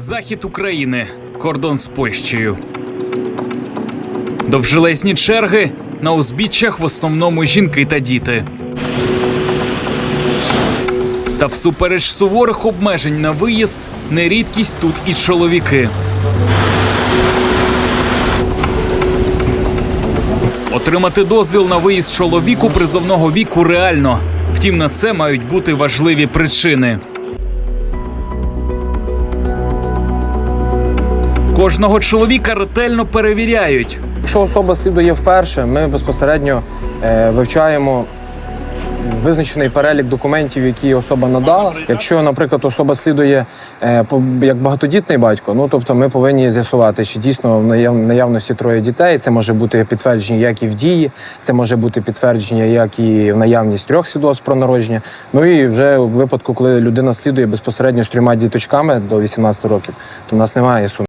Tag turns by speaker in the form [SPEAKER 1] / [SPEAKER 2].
[SPEAKER 1] Захід України. Кордон з Польщею. Довжелезні черги. На узбіччях в основному жінки та діти. Та всупереч суворих обмежень на виїзд, не рідкість тут і чоловіки. Отримати дозвіл на виїзд чоловіку призовного віку реально. Втім, на це мають бути важливі причини. Кожного чоловіка ретельно перевіряють.
[SPEAKER 2] Якщо особа слідує вперше, ми безпосередньо е, вивчаємо визначений перелік документів, які особа надала. Якщо, наприклад, особа слідує е, по- як багатодітний батько, ну тобто ми повинні з'ясувати, чи дійсно в наяв- наявності троє дітей. Це може бути підтвердження як і в дії, це може бути підтвердження як і в наявність трьох свідоцтв про народження. Ну і вже у випадку, коли людина слідує безпосередньо з трьома діточками до 18 років, то в нас немає сум.